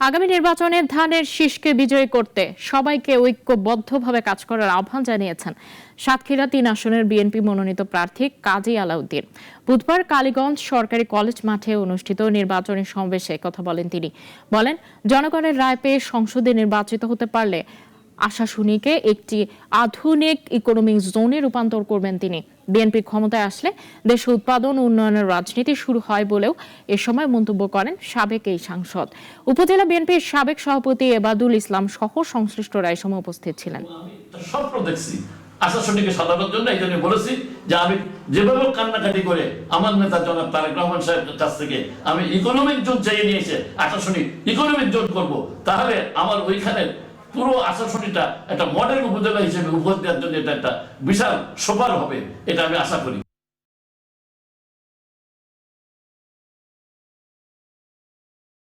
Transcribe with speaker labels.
Speaker 1: আগামী নির্বাচনে ধানের শীষকে বিজয়ী করতে সবাইকে ঐক্যবদ্ধভাবে কাজ করার আহ্বান জানিয়েছেন সাতক্ষীরা তিন আসনের বিএনপি মনোনীত প্রার্থী কাজী আলাউদ্দিন। বুধবার কালীগঞ্জ সরকারি কলেজ মাঠে অনুষ্ঠিত নির্বাচনী সমাবেশে কথা বলেন তিনি। বলেন, জনগণের রায় পেয়ে সংসদে নির্বাচিত হতে পারলে আশাশুনিকে একটি আধুনিক ইকোনমিক জোনে রূপান্তর করবেন তিনি। বিএনপি ক্ষমতায় আসলে দেশে উৎপাদন উন্নয়নের রাজনীতি শুরু হয় বলেও এ সময় মন্তব্য করেন সাবেক এই সাংসদ। উপজেলা বিএনপির সাবেক সভাপতি এবাদুল ইসলাম সহ সংশ্লিষ্টরা এই সময় উপস্থিত ছিলেন।
Speaker 2: স্বপ্ন দেখছি আশাশুনিকে সাধারণের জন্য, এই জন্য বলেছি যে আমি যেভাবে কান্নাকাটি করে আমার নেতা জনাব তারেক রহমান সাহেবের কাছ থেকে আমি ইকোনমিক জোন চেয়ে নিয়েছে আশাশুনি ইকোনমিক জোন করব, তাহলে আমার ওইখানে পুরো আশাশুনিটা একটা মডেল উপজেলা হিসেবে উপহার জন্য এটা একটা বিশাল সোপার হবে, এটা আমি আশা করি।